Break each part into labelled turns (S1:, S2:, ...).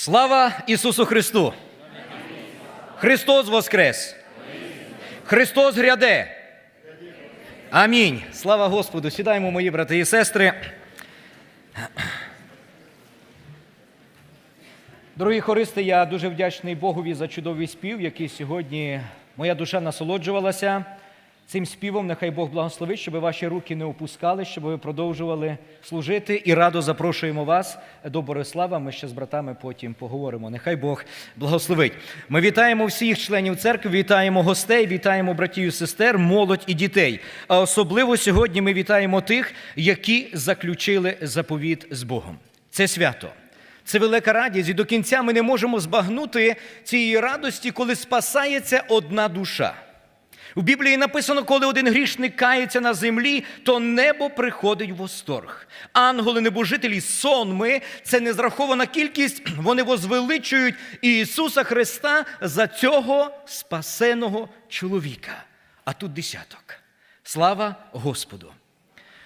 S1: Слава Ісусу Христу! Христос Воскрес! Христос гряде! Амінь. Слава Господу! Сідаємо, мої брати і сестри. Дорогі хористи, я дуже вдячний Богові за чудовий спів, який сьогодні моя душа насолоджувалася цим співом. Нехай Бог благословить, щоб ваші руки не опускали, щоб ви продовжували служити. І радо запрошуємо вас до Борислава. Ми ще з братами потім поговоримо. Нехай Бог благословить. Ми вітаємо всіх членів церкви, вітаємо гостей, вітаємо братів і сестер, молодь і дітей. А особливо сьогодні ми вітаємо тих, які заключили заповіт з Богом. Це свято. Це велика радість, і до кінця ми не можемо збагнути цієї радості, коли спасається одна душа. У Біблії написано, коли один грішник кається на землі, то небо приходить в восторг. Ангели, небожителі, сонми це незрахована кількість, вони возвеличують Ісуса Христа за цього спасеного чоловіка. А тут десяток. Слава Господу!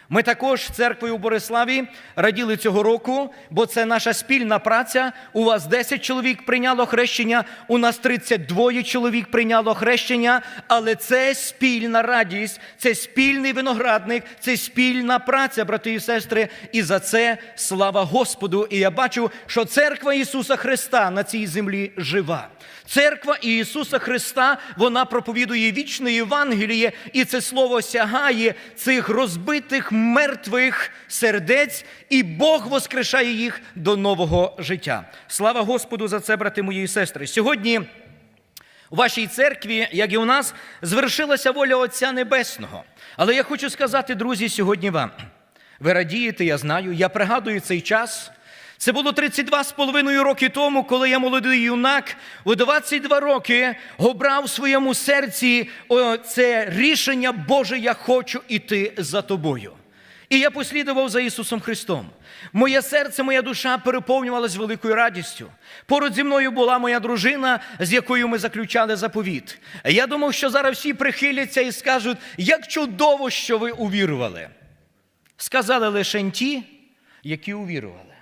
S1: Ми також церквою у Бориславі раділи цього року, бо це наша спільна праця. У вас 10 чоловік прийняло хрещення, у нас 32 чоловік прийняло хрещення, але це спільна радість, це спільний виноградник, це спільна праця, брати і сестри. І за це слава Господу. І я бачу, що церква Ісуса Христа на цій землі жива. Церква Ісуса Христа, вона проповідує вічне Євангеліє, і це слово сягає цих розбитих мертвих сердець, і Бог воскрешає їх до нового життя. Слава Господу за це, брати мої сестри. Сьогодні у вашій церкві, як і у нас, звершилася воля Отця Небесного. Але я хочу сказати, друзі, сьогодні вам. Ви радієте, я знаю, я пригадую цей час. Це було 32 з половиною роки тому, коли я молодий юнак у 22 роки обрав в своєму серці це рішення Боже, я хочу іти за тобою. І я послідував за Ісусом Христом. Моє серце, моя душа переповнювалась великою радістю. Поруч зі мною була моя дружина, з якою ми заключали заповіт. Я думав, що зараз всі прихиляться і скажуть, як чудово, що ви увірували. Сказали лише ті, які увірували.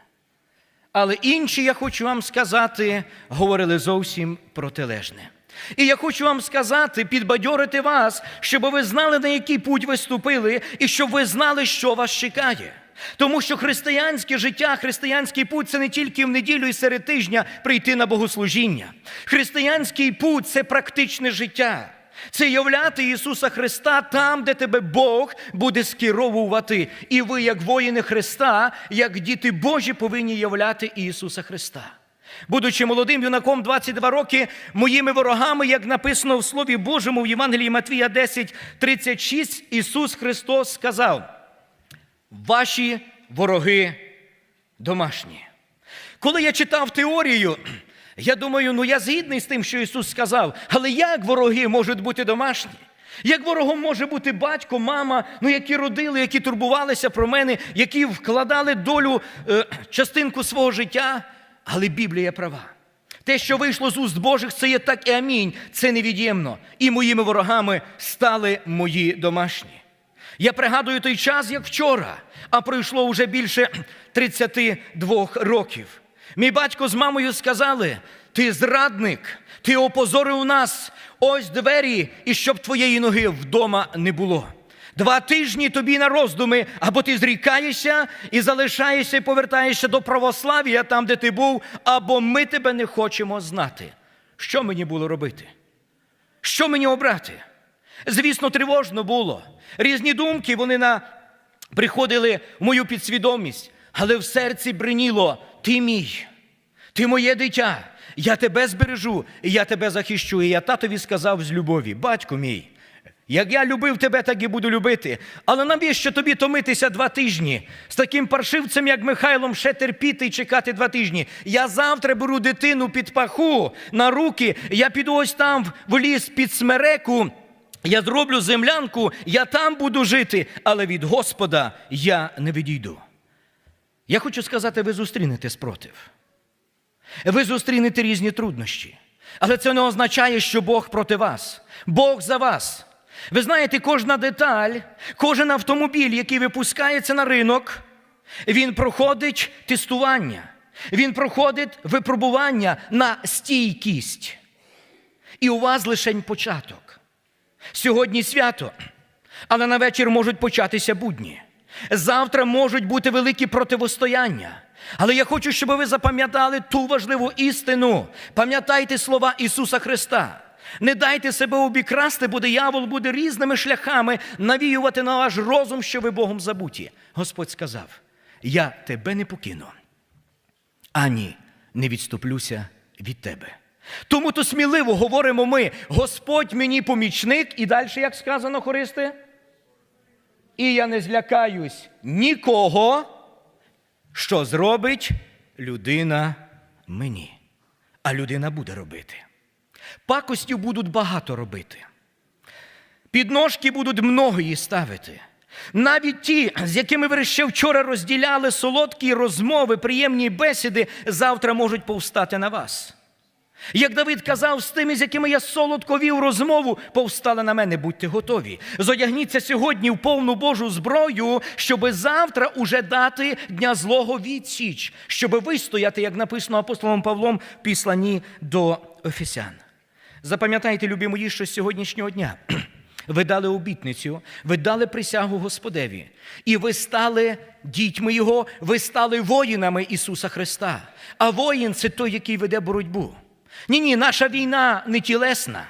S1: Але інші, я хочу вам сказати, говорили зовсім протилежне. І я хочу вам сказати, підбадьорити вас, щоб ви знали, на який путь ви ступили, і щоб ви знали, що вас чекає. Тому що християнське життя, християнський путь це не тільки в неділю і серед тижня прийти на богослужіння. Християнський путь це практичне життя. Це являти Ісуса Христа там, де тебе Бог буде скеровувати. І ви, як воїни Христа, як діти Божі, повинні являти Ісуса Христа. Будучи молодим юнаком 22 роки, моїми ворогами, як написано в Слові Божому в Євангелії Матвія 10, 36, Ісус Христос сказав: Ваші вороги домашні. Коли я читав теорію, я думаю, ну я згідний з тим, що Ісус сказав, але як вороги можуть бути домашні? Як ворогом може бути батько, мама, ну які родили, які турбувалися про мене, які вкладали долю е, частинку свого життя, але Біблія права. Те, що вийшло з уст Божих, це є так і амінь. Це невід'ємно. І моїми ворогами стали мої домашні. Я пригадую той час, як вчора, а пройшло вже більше 32 років. Мій батько з мамою сказали: ти зрадник, ти опозорив нас, ось двері, і щоб твоєї ноги вдома не було. Два тижні тобі на роздуми, або ти зрікаєшся і залишаєшся і повертаєшся до православ'я там, де ти був, або ми тебе не хочемо знати. Що мені було робити? Що мені обрати? Звісно, тривожно було. Різні думки вони на... приходили в мою підсвідомість, але в серці бриніло ти мій, ти моє дитя, я тебе збережу, і я тебе захищу. І я татові сказав з любові, батько мій. Як я любив тебе, так і буду любити. Але навіщо тобі томитися два тижні? З таким паршивцем, як Михайлом, ще терпіти і чекати два тижні. Я завтра беру дитину під паху на руки, я піду ось там в ліс під смереку. Я зроблю землянку, я там буду жити, але від Господа я не відійду. Я хочу сказати, ви зустрінете спротив. Ви зустрінете різні труднощі. Але це не означає, що Бог проти вас. Бог за вас. Ви знаєте, кожна деталь, кожен автомобіль, який випускається на ринок, він проходить тестування. Він проходить випробування на стійкість. І у вас лишень початок. Сьогодні свято, але на вечір можуть початися будні. Завтра можуть бути великі противостояння. Але я хочу, щоб ви запам'ятали ту важливу істину. Пам'ятайте слова Ісуса Христа. Не дайте себе обікрасти, бо диявол буде різними шляхами навіювати на ваш розум, що ви Богом забуті. Господь сказав: Я тебе не покину, ані не відступлюся від тебе. Тому то сміливо говоримо ми: Господь мені помічник, і далі, як сказано, хористи, і я не злякаюсь нікого, що зробить людина мені. А людина буде робити. Пакостів будуть багато робити. Підножки будуть многої ставити. Навіть ті, з якими ви ще вчора розділяли солодкі розмови, приємні бесіди, завтра можуть повстати на вас. Як Давид казав, з тими, з якими я солодко вів розмову, повстали на мене, будьте готові. Зодягніться сьогодні в повну Божу зброю, щоби завтра уже дати дня злого відсіч, щоби вистояти, як написано апостолом Павлом в післанні до Ефесян. Запам'ятайте, любі мої, що з сьогоднішнього дня ви дали обітницю, ви дали присягу Господеві, і ви стали дітьми Його, ви стали воїнами Ісуса Христа. А воїн це той, який веде боротьбу. Ні, ні, наша війна не тілесна.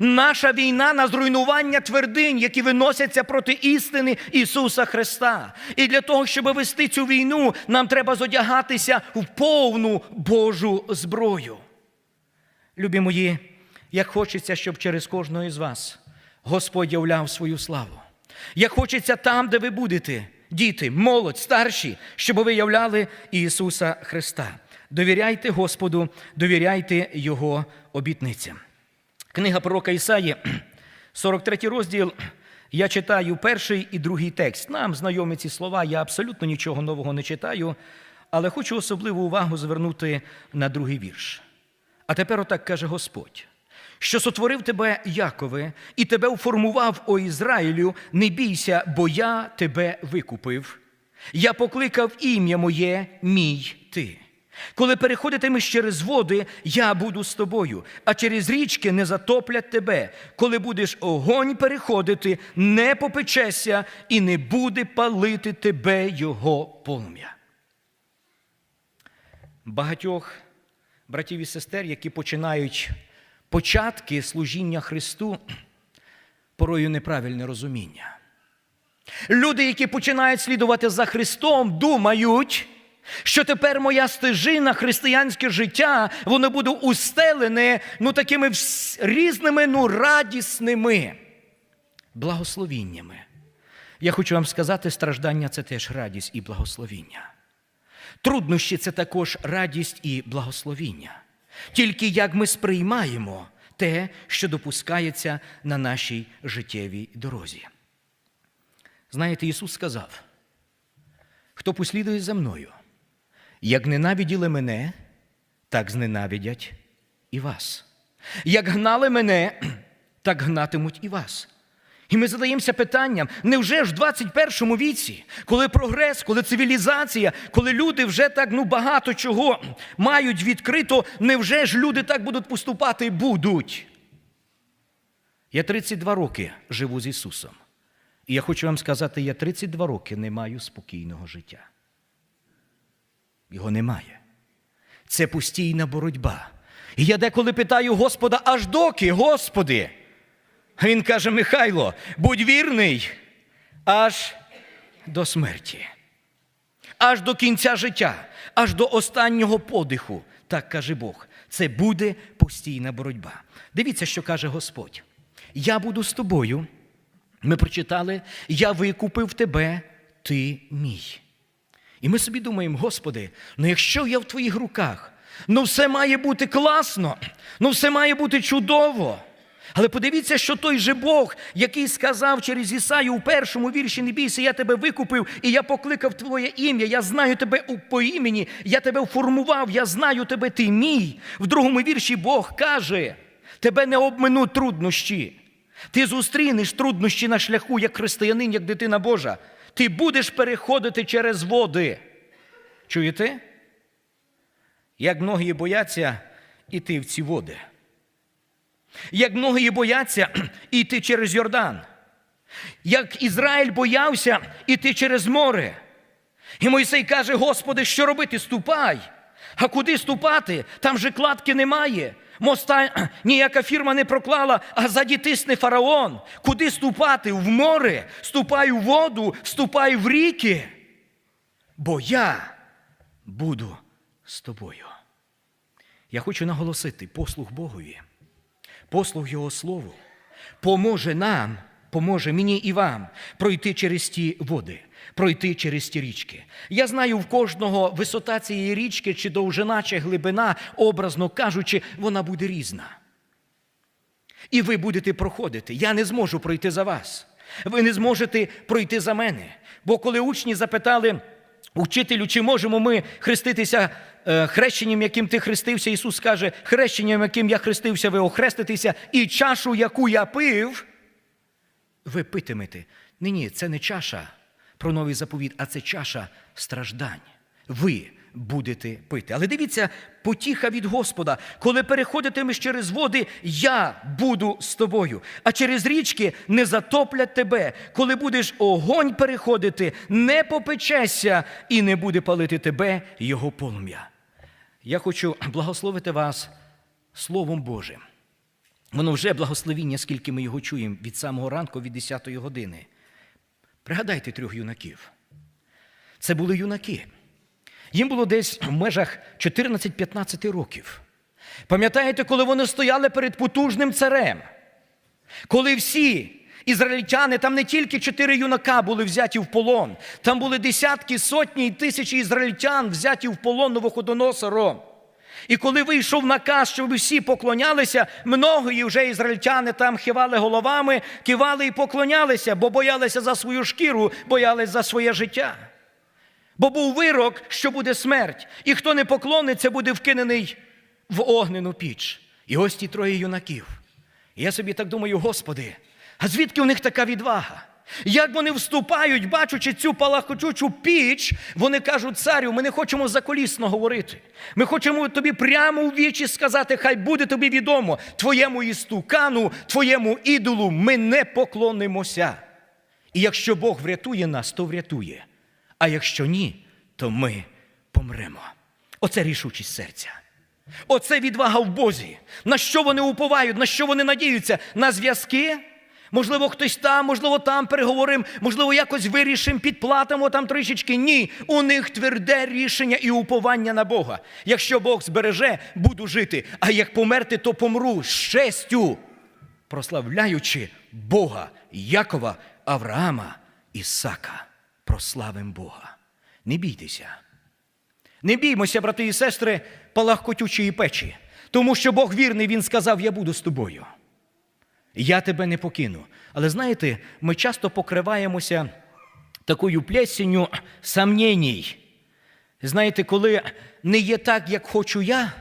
S1: Наша війна на зруйнування твердинь, які виносяться проти істини Ісуса Христа. І для того, щоб вести цю війну, нам треба зодягатися в повну Божу зброю. Любі мої, як хочеться, щоб через кожного із вас Господь являв свою славу. Як хочеться там, де ви будете, діти, молодь, старші, щоб ви являли Ісуса Христа. Довіряйте Господу, довіряйте Його обітницям. Книга пророка Ісаї, 43 розділ. Я читаю перший і другий текст. Нам знайомі ці слова, я абсолютно нічого нового не читаю, але хочу особливу увагу звернути на другий вірш. А тепер отак каже Господь, що сотворив тебе, Якове, і тебе уформував, о Ізраїлю, не бійся, бо я тебе викупив. Я покликав ім'я моє, мій ти. Коли переходитимеш через води, я буду з тобою, а через річки не затоплять тебе. Коли будеш огонь переходити, не попечешся і не буде палити тебе його полум'я. Багатьох братів і сестер, які починають початки служіння Христу, порою неправильне розуміння. Люди, які починають слідувати за Христом, думають, що тепер моя стежина, християнське життя, воно буде устелене ну, такими різними ну, радісними благословіннями. Я хочу вам сказати, страждання це теж радість і благословіння. Труднощі це також радість і благословіння. Тільки як ми сприймаємо те, що допускається на нашій життєвій дорозі. Знаєте, Ісус сказав: хто послідує за мною, як ненавиділи мене, так зненавидять і вас. Як гнали мене, так гнатимуть і вас. І ми задаємося питанням: невже ж в 21 віці, коли прогрес, коли цивілізація, коли люди вже так ну, багато чого мають відкрито, невже ж люди так будуть поступати будуть? Я 32 роки живу з Ісусом. І я хочу вам сказати, я 32 роки не маю спокійного життя. Його немає. Це постійна боротьба. І я деколи питаю Господа, аж доки, Господи? Він каже, Михайло, будь вірний аж до смерті, аж до кінця життя, аж до останнього подиху. Так каже Бог. Це буде постійна боротьба. Дивіться, що каже Господь. Я буду з тобою. Ми прочитали, я викупив тебе, ти мій. І ми собі думаємо, Господи, ну якщо я в твоїх руках, ну все має бути класно, ну все має бути чудово. Але подивіться, що той же Бог, який сказав через Ісаю у першому вірші, не бійся, я тебе викупив, і я покликав Твоє ім'я, я знаю тебе по імені, я тебе формував, я знаю тебе, ти мій. В другому вірші Бог каже: тебе не обминуть труднощі. Ти зустрінеш труднощі на шляху, як християнин, як дитина Божа. Ти будеш переходити через води. Чуєте? як многі бояться іти в ці води. Як многі бояться іти через Йордан. Як Ізраїль боявся іти через море. І Мойсей каже: Господи, що робити? Ступай. А куди ступати? Там же кладки немає. Моста ніяка фірма не проклала, а заді тисне фараон. Куди ступати? В море, ступай у воду, ступай в ріки. Бо я буду з тобою. Я хочу наголосити послуг Богові, послуг Його Слову поможе нам, поможе мені і вам пройти через ті води, пройти через ті річки. Я знаю, в кожного висота цієї річки, чи довжина, чи глибина, образно кажучи, вона буде різна. І ви будете проходити. Я не зможу пройти за вас. Ви не зможете пройти за мене. Бо коли учні запитали учителю, чи можемо ми хреститися хрещенням, яким ти хрестився, Ісус каже, хрещенням, яким я хрестився, ви охреститеся, і чашу, яку я пив, ви питимете. Ні, ні, це не чаша про новий заповіт, а це чаша страждань. Ви будете пити. Але дивіться, потіха від Господа. Коли переходитимеш через води, я буду з тобою. А через річки не затоплять тебе. Коли будеш огонь переходити, не попечешся і не буде палити тебе його полум'я. Я хочу благословити вас Словом Божим. Воно вже благословіння, скільки ми його чуємо від самого ранку, від 10-ї години. Пригадайте трьох юнаків. Це були юнаки. Їм було десь в межах 14-15 років. Пам'ятаєте, коли вони стояли перед потужним царем? Коли всі ізраїльтяни, там не тільки чотири юнака були взяті в полон, там були десятки, сотні і тисячі ізраїльтян взяті в полон Новоходоносором. І коли вийшов наказ, щоб всі поклонялися, многої вже ізраїльтяни там хивали головами, кивали і поклонялися, бо боялися за свою шкіру, боялися за своє життя. Бо був вирок, що буде смерть, і хто не поклониться, буде вкинений в огнену піч. І ось ті троє юнаків. І я собі так думаю, Господи, а звідки у них така відвага? Як вони вступають, бачучи цю палахочучу піч, вони кажуть, царю, ми не хочемо заколісно говорити. Ми хочемо тобі прямо у вічі сказати, хай буде тобі відомо, твоєму істукану, твоєму ідолу ми не поклонимося. І якщо Бог врятує нас, то врятує. А якщо ні, то ми помремо. Оце рішучість серця. Оце відвага в Бозі. На що вони уповають, на що вони надіються? На зв'язки? Можливо, хтось там, можливо, там переговоримо, можливо, якось вирішимо, підплатимо там трішечки. Ні, у них тверде рішення і уповання на Бога. Якщо Бог збереже, буду жити, а як померти, то помру з честю, прославляючи Бога, Якова, Авраама, Ісака. Прославим Бога. Не бійтеся. Не біймося, брати і сестри, палахкотючої печі, тому що Бог вірний, Він сказав: Я буду з тобою. Я тебе не покину. Але знаєте, ми часто покриваємося такою плесінню сомненій. Знаєте, коли не є так, як хочу я,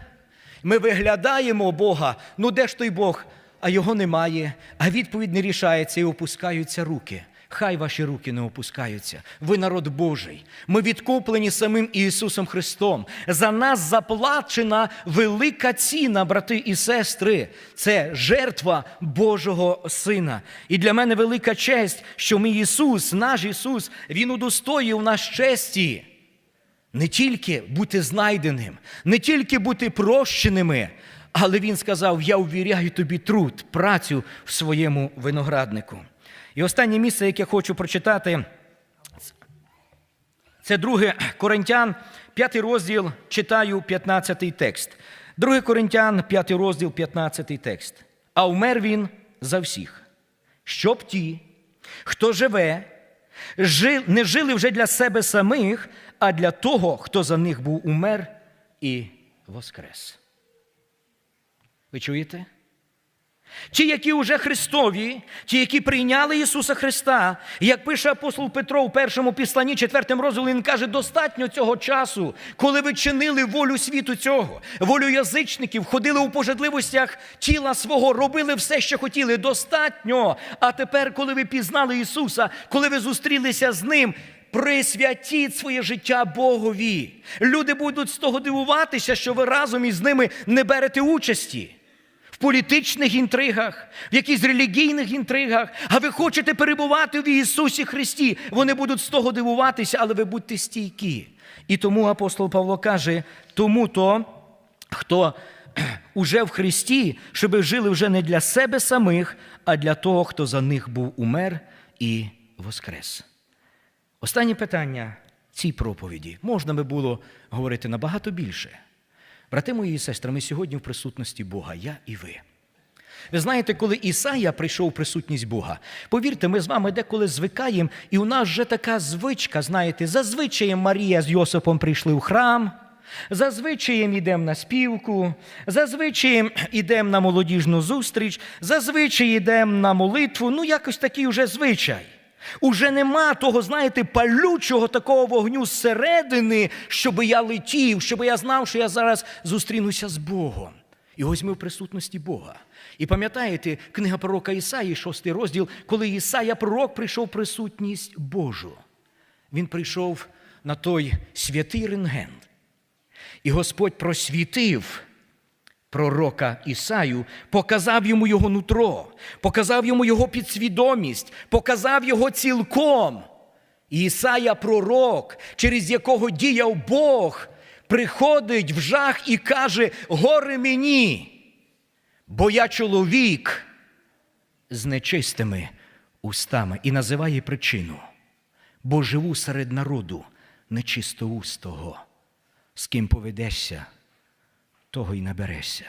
S1: ми виглядаємо Бога, ну де ж той Бог? А його немає, а відповідь не рішається і опускаються руки. Хай ваші руки не опускаються. Ви народ Божий. Ми відкуплені самим Ісусом Христом. За нас заплачена велика ціна, брати і сестри. Це жертва Божого Сина. І для мене велика честь, що мій Ісус, наш Ісус, Він удостоїв нас честі. Не тільки бути знайденим, не тільки бути прощеними, але Він сказав: Я увіряю тобі труд, працю в своєму винограднику. І останнє місце, яке хочу прочитати, це 2 Коринтян, 5 розділ, читаю 15 текст. 2 Коринтян, 5 розділ, 15 текст. А вмер він за всіх, щоб ті, хто живе, не жили вже для себе самих, а для того, хто за них був умер і воскрес. Ви чуєте? Ті, які вже Христові, ті, які прийняли Ісуса Христа, як пише апостол Петро у першому післанні, четвертим розділі, він каже, достатньо цього часу, коли ви чинили волю світу цього, волю язичників, ходили у пожадливостях тіла свого, робили все, що хотіли. Достатньо. А тепер, коли ви пізнали Ісуса, коли ви зустрілися з Ним, присвятіть своє життя Богові. Люди будуть з того дивуватися, що ви разом із ними не берете участі. Політичних інтригах, в якихось релігійних інтригах, а ви хочете перебувати в Ісусі Христі. Вони будуть з того дивуватися, але ви будьте стійкі. І тому апостол Павло каже: тому то, хто уже в Христі, щоб жили вже не для себе самих, а для того, хто за них був умер і воскрес. Останнє питання цій проповіді. Можна би було говорити набагато більше. Брати мої і сестри, ми сьогодні в присутності Бога, я і ви. Ви знаєте, коли Ісая прийшов в присутність Бога, повірте, ми з вами деколи звикаємо, і у нас вже така звичка, знаєте, зазвичай Марія з Йосипом прийшли в храм, зазвичай йдемо на співку, зазвичай йдемо на молодіжну зустріч, зазвичай йдемо на молитву, ну якось такий уже звичай. Уже нема того, знаєте, палючого такого вогню зсередини, щоб я летів, щоб я знав, що я зараз зустрінуся з Богом. І ось ми в присутності Бога. І пам'ятаєте, книга пророка Ісаї, шостий розділ, коли Ісая пророк прийшов в присутність Божу. Він прийшов на той святий рентген. І Господь просвітив пророка Ісаю, показав йому його нутро, показав йому його підсвідомість, показав його цілком. Ісая пророк, через якого діяв Бог, приходить в жах і каже: Горе мені, бо я чоловік з нечистими устами і називає причину, бо живу серед народу нечистоустого, з ким поведешся, того й наберешся.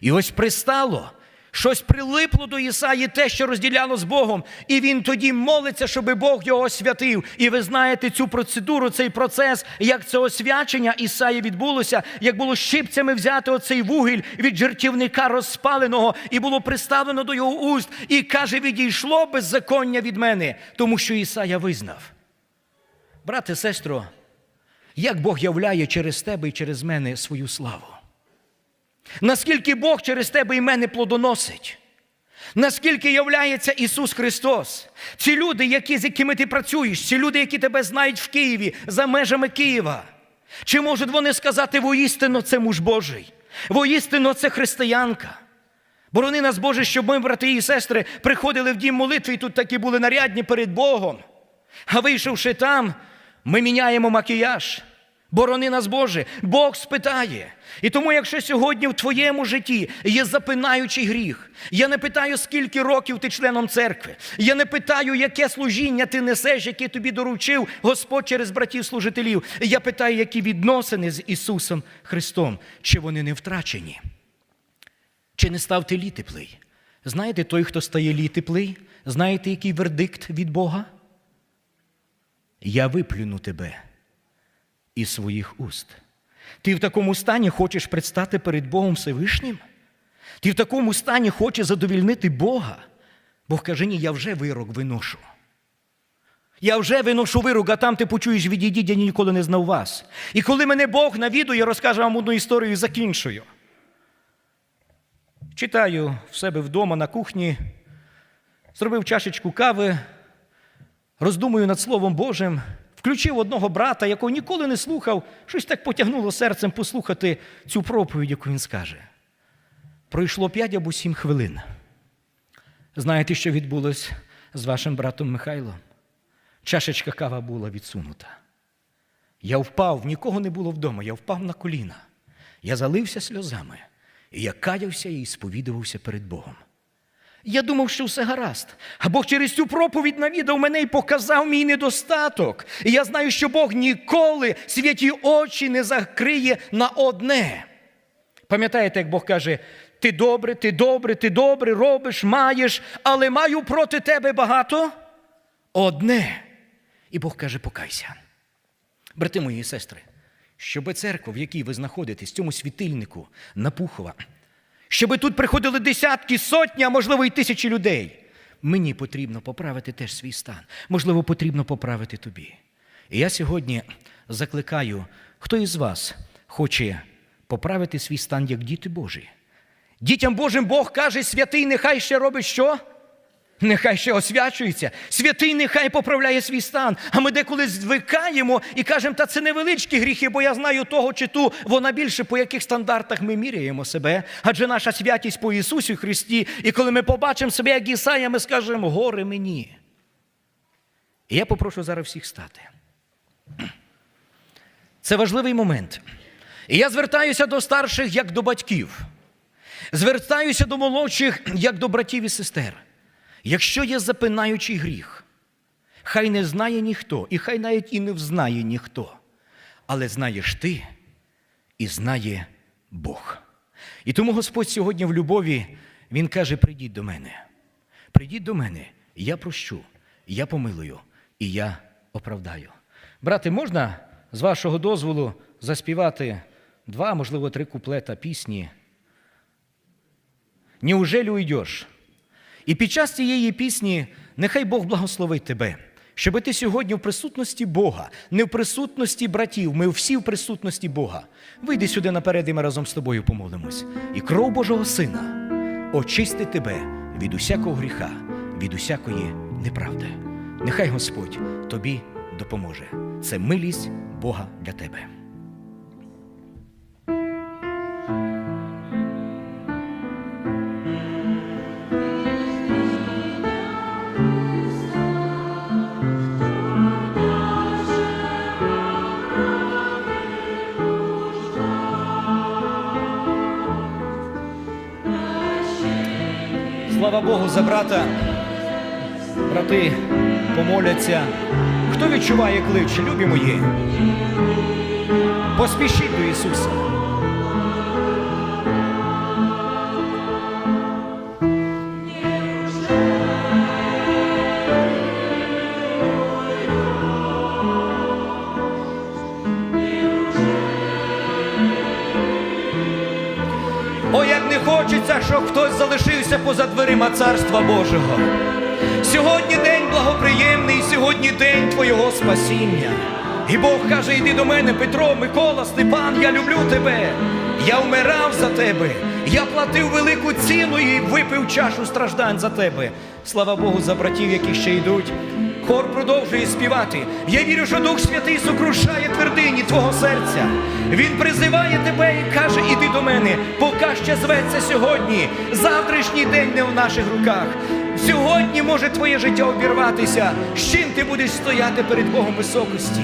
S1: І ось пристало, щось прилипло до Ісаї, те, що розділяло з Богом, і він тоді молиться, щоб Бог його освятив. І ви знаєте цю процедуру, цей процес, як це освячення Ісаї відбулося, як було щипцями взяти оцей вугіль від жертівника розпаленого, і було приставлено до його уст, і каже: відійшло беззаконня від мене, тому що Ісая визнав. Брате, сестро, як Бог являє через тебе і через мене свою славу. Наскільки Бог через тебе і мене плодоносить? Наскільки являється Ісус Христос? Ці люди, які, з якими ти працюєш, ці люди, які тебе знають в Києві, за межами Києва. Чи можуть вони сказати воістину це муж Божий? Воістину це християнка? Борони нас, Боже, щоб ми, брати і сестри, приходили в дім молитви і тут такі були нарядні перед Богом. А вийшовши там, ми міняємо макіяж. Борони нас, Боже, Бог спитає. І тому, якщо сьогодні в твоєму житті є запинаючий гріх, я не питаю, скільки років ти членом церкви, я не питаю, яке служіння ти несеш, яке тобі доручив Господь через братів служителів. Я питаю, які відносини з Ісусом Христом, чи вони не втрачені, чи не став ти літеплий? Знаєте, той, хто стає літеплий, знаєте, який вердикт від Бога? Я виплюну тебе із своїх уст. Ти в такому стані хочеш предстати перед Богом Всевишнім? Ти в такому стані хочеш задовільнити Бога? Бог каже, ні, я вже вирок виношу. Я вже виношу вирок, а там ти почуєш відійдіть, я ніколи не знав вас. І коли мене Бог навідує, розкаже вам одну історію і закінчую. Читаю в себе вдома на кухні, зробив чашечку кави, роздумую над Словом Божим, включив одного брата, якого ніколи не слухав, щось так потягнуло серцем послухати цю проповідь, яку він скаже. Пройшло п'ять або сім хвилин. Знаєте, що відбулося з вашим братом Михайлом? Чашечка кава була відсунута. Я впав, нікого не було вдома, я впав на коліна. Я залився сльозами, і я каявся і сповідувався перед Богом. Я думав, що все гаразд. А Бог через цю проповідь навідав мене і показав мій недостаток. І я знаю, що Бог ніколи святі очі не закриє на одне. Пам'ятаєте, як Бог каже: ти добре, ти добре, ти добре робиш, маєш, але маю проти тебе багато одне. І Бог каже: покайся. Брати мої і сестри, щоби церква, в якій ви знаходитесь, цьому світильнику Напухова, щоби тут приходили десятки, сотні, а можливо і тисячі людей. Мені потрібно поправити теж свій стан. Можливо, потрібно поправити тобі. І я сьогодні закликаю, хто із вас хоче поправити свій стан як діти Божі. Дітям Божим Бог каже, святий, нехай ще робить що? Нехай ще освячується, святий нехай поправляє свій стан. А ми деколи звикаємо і кажемо, та це невеличкі гріхи, бо я знаю того чи ту, вона більше по яких стандартах ми міряємо себе. Адже наша святість по Ісусу Христі. І коли ми побачимо себе, як Ісая, ми скажемо, горе мені. І я попрошу зараз всіх стати. Це важливий момент. І я звертаюся до старших як до батьків. Звертаюся до молодших як до братів і сестер. Якщо є запинаючий гріх, хай не знає ніхто, і хай навіть і не взнає ніхто, але знаєш ти і знає Бог. І тому Господь сьогодні в любові Він каже: прийдіть до мене, прийдіть до мене, я прощу, я помилую і я оправдаю. Брати, можна з вашого дозволу заспівати два, можливо, три куплета пісні? Неужели уйдеш? І під час цієї пісні нехай Бог благословить тебе, щоб ти сьогодні в присутності Бога, не в присутності братів, ми всі в присутності Бога. Вийди сюди наперед, і ми разом з тобою помолимось. І кров Божого Сина очисти тебе від усякого гріха, від усякої неправди. Нехай Господь тобі допоможе. Це милість Бога для тебе. Слава Богу за брата. Брати помоляться. Хто відчуває клич, любі мої? Поспішіть до Ісуса. О, як не хочеться, щоб хтось залишився поза дверима Царства Божого. Сьогодні день благоприємний, сьогодні день Твого спасіння. І Бог каже: йди до мене, Петро, Микола, Степан, я люблю тебе. Я вмирав за тебе. Я платив велику ціну і випив чашу страждань за тебе. Слава Богу, за братів, які ще йдуть. Хор продовжує співати. Я вірю, що Дух Святий сокрушає твердині твого серця. Він призиває тебе і каже: Іди до мене, поки ще зветься сьогодні. Завтрашній день не в наших руках. Сьогодні може твоє життя обірватися. З чим ти будеш стояти перед Богом високості?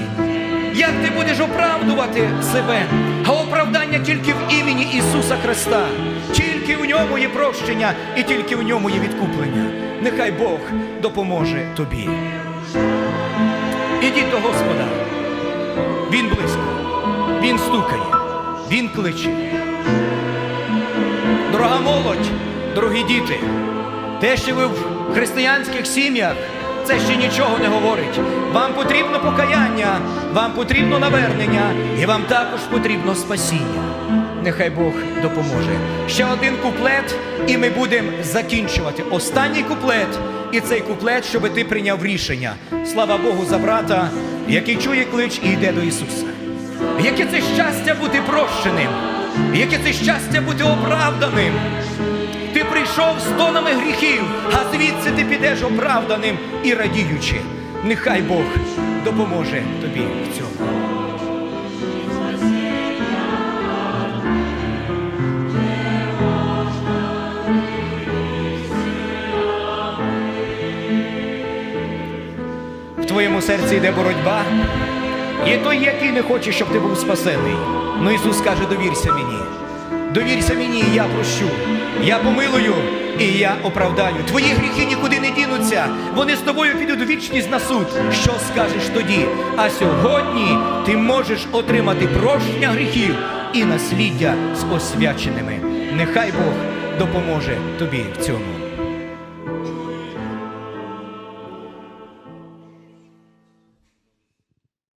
S1: Як ти будеш оправдувати себе? А оправдання тільки в імені Ісуса Христа. Тільки в ньому є прощення і тільки в ньому є відкуплення. Нехай Бог допоможе тобі. Ідіть до Господа. Він близько, Він стукає, Він кличе. Дорога молодь, дорогі діти, те, що ви в християнських сім'ях, це ще нічого не говорить. Вам потрібно покаяння, вам потрібно навернення, і вам також потрібно спасіння. Нехай Бог допоможе. Ще один куплет, і ми будемо закінчувати. Останній куплет, і цей куплет, щоб ти прийняв рішення. Слава Богу за брата, який чує клич і йде до Ісуса. Яке це щастя бути прощеним, яке це щастя бути оправданим. Ти прийшов з тонами гріхів, а звідси ти підеш оправданим і радіючи. Нехай Бог допоможе тобі в цьому. Твоєму серці йде боротьба. Є той, який не хоче, щоб ти був спасений. Ну Ісус каже, довірся мені. Довірся мені, і я прощу. Я помилую і я оправдаю. Твої гріхи нікуди не дінуться. Вони з тобою підуть у вічність на суд. Що скажеш тоді? А сьогодні ти можеш отримати прощення гріхів і насліддя з освяченими. Нехай Бог допоможе тобі в цьому.